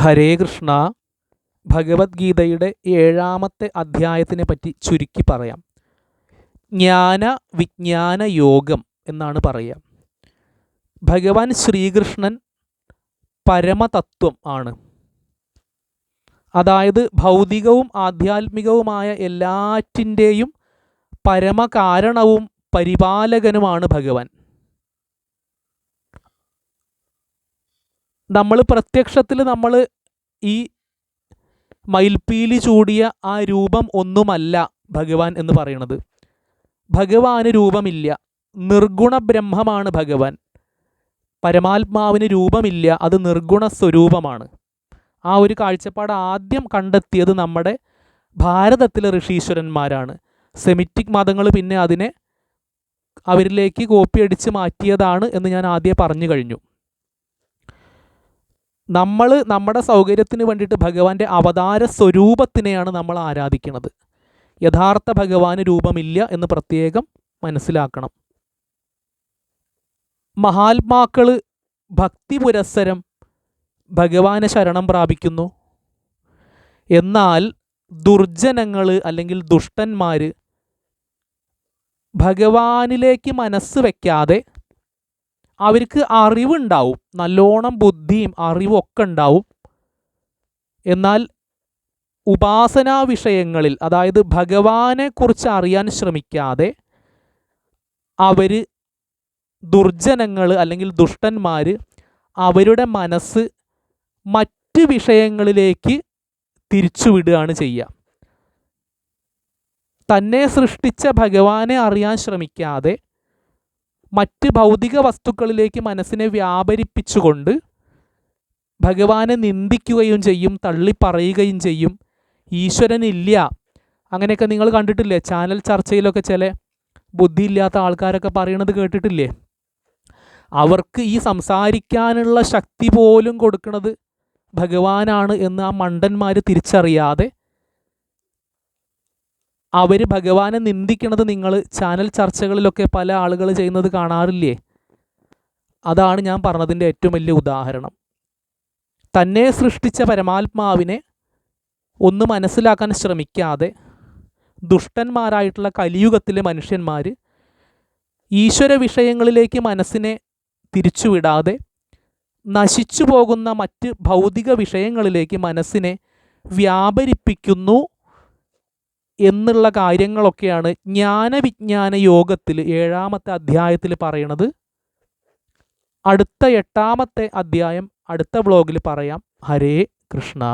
ഹരേ കൃഷ്ണ ഭഗവത്ഗീതയുടെ ഏഴാമത്തെ അധ്യായത്തിനെ പറ്റി ചുരുക്കി പറയാം. ജ്ഞാന വിജ്ഞാന യോഗം എന്നാണ് പറയുക. ഭഗവാൻ ശ്രീകൃഷ്ണൻ പരമതത്വം ആണ്. അതായത് ഭൗതികവും ആധ്യാത്മികവുമായ എല്ലാറ്റിന്റെയും പരമകാരണവും പരിപാലകനുമാണ് ഭഗവാൻ. നമ്മൾ പ്രത്യക്ഷത്തിൽ നമ്മൾ ഈ മയിൽപ്പീലി ചൂടിയ ആ രൂപം ഒന്നുമല്ല ഭഗവാൻ എന്ന് പറയുന്നത് ഭഗവാന് രൂപമില്ല. നിർഗുണ ബ്രഹ്മമാണ് ഭഗവാൻ. പരമാത്മാവിന് രൂപമില്ല. അത് നിർഗുണ സ്വരൂപമാണ് ആ ഒരു കാഴ്ചപ്പാട് ആദ്യം കണ്ടെത്തിയത് നമ്മുടെ ഭാരതത്തിലെ ഋഷീശ്വരന്മാരാണ്. സെമിറ്റിക് മതങ്ങൾ പിന്നെ അതിനെ അവരിലേക്ക് കോപ്പി അടിച്ച് മാറ്റിയതാണ് എന്ന് ഞാൻ ആദ്യം പറഞ്ഞു കഴിഞ്ഞു. നമ്മൾ നമ്മുടെ സൗകര്യത്തിന് വേണ്ടിയിട്ട് ഭഗവാന്റെ അവതാര സ്വരൂപത്തിനെയാണ് നമ്മൾ ആരാധിക്കുന്നത്. യഥാർത്ഥ ഭഗവാന് രൂപമില്ല എന്ന് പ്രത്യേകം മനസ്സിലാക്കണം. മഹാത്മാക്കൾ ഭക്തി പുരസ്സരം ഭഗവാനെ ശരണം പ്രാപിക്കുന്നു. എന്നാൽ ദുർജനങ്ങൾ അല്ലെങ്കിൽ ദുഷ്ടന്മാർ ഭഗവാനിലേക്ക് മനസ്സ് വയ്ക്കാതെ അവർക്ക് അറിവുണ്ടാവും. നല്ലോണം ബുദ്ധിയും അറിവും ഒക്കെ ഉണ്ടാവും. എന്നാൽ ഉപാസനാ വിഷയങ്ങളിൽ അതായത് ഭഗവാനെ കുറിച്ച് അറിയാൻ ശ്രമിക്കാതെ അവർ ദുർജനങ്ങൾ അല്ലെങ്കിൽ ദുഷ്ടന്മാർ അവരുടെ മനസ്സ് മറ്റ് വിഷയങ്ങളിലേക്ക് തിരിച്ചുവിടുകയാണ് ചെയ്യുക. തന്നെ സൃഷ്ടിച്ച ഭഗവാനെ അറിയാൻ ശ്രമിക്കാതെ മറ്റ് ഭൗതിക വസ്തുക്കളിലേക്ക് മനസ്സിനെ വ്യാപരിപ്പിച്ചുകൊണ്ട് ഭഗവാനെ നിന്ദിക്കുകയും ചെയ്യും തള്ളിപ്പറയുകയും ചെയ്യും. ഈശ്വരനില്ല. അങ്ങനെയൊക്കെ നിങ്ങൾ കണ്ടിട്ടില്ലേ? ചാനൽ ചർച്ചയിലൊക്കെ ചില ബുദ്ധിയില്ലാത്ത ആൾക്കാരൊക്കെ പറയണത് കേട്ടിട്ടില്ലേ? അവർക്ക് ഈ സംസാരിക്കാനുള്ള ശക്തി പോലും കൊടുക്കുന്നത് ഭഗവാനാണ് എന്ന് ആ മണ്ടന്മാർ തിരിച്ചറിയാതെ അവർ ഭഗവാനെ നിന്ദിക്കണത് നിങ്ങൾ ചാനൽ ചർച്ചകളിലൊക്കെ പല ആളുകൾ ചെയ്യുന്നത് കാണാറില്ലേ? അതാണ് ഞാൻ പറഞ്ഞതിന്റെ ഏറ്റവും വലിയ ഉദാഹരണം. തന്നെ സൃഷ്ടിച്ച പരമാത്മാവിനെ ഒന്ന് മനസ്സിലാക്കാൻ ശ്രമിക്കാതെ ദുഷ്ടന്മാരായിട്ടുള്ള കലിയുഗത്തിലെ മനുഷ്യന്മാർ ഈശ്വര വിഷയങ്ങളിലേക്ക് മനസ്സിനെ തിരിച്ചുവിടാതെ നശിച്ചു പോകുന്ന മറ്റ് ഭൗതിക വിഷയങ്ങളിലേക്ക് മനസ്സിനെ വ്യാപരിപ്പിക്കുന്നു എന്നുള്ള കാര്യങ്ങളൊക്കെയാണ് ജ്ഞാനവിജ്ഞാന യോഗത്തിൽ ഏഴാമത്തെ അധ്യായത്തിൽ പറയണത്. അടുത്ത എട്ടാമത്തെ അധ്യായം അടുത്ത ബ്ലോഗിൽ പറയാം. ഹരേ കൃഷ്ണ.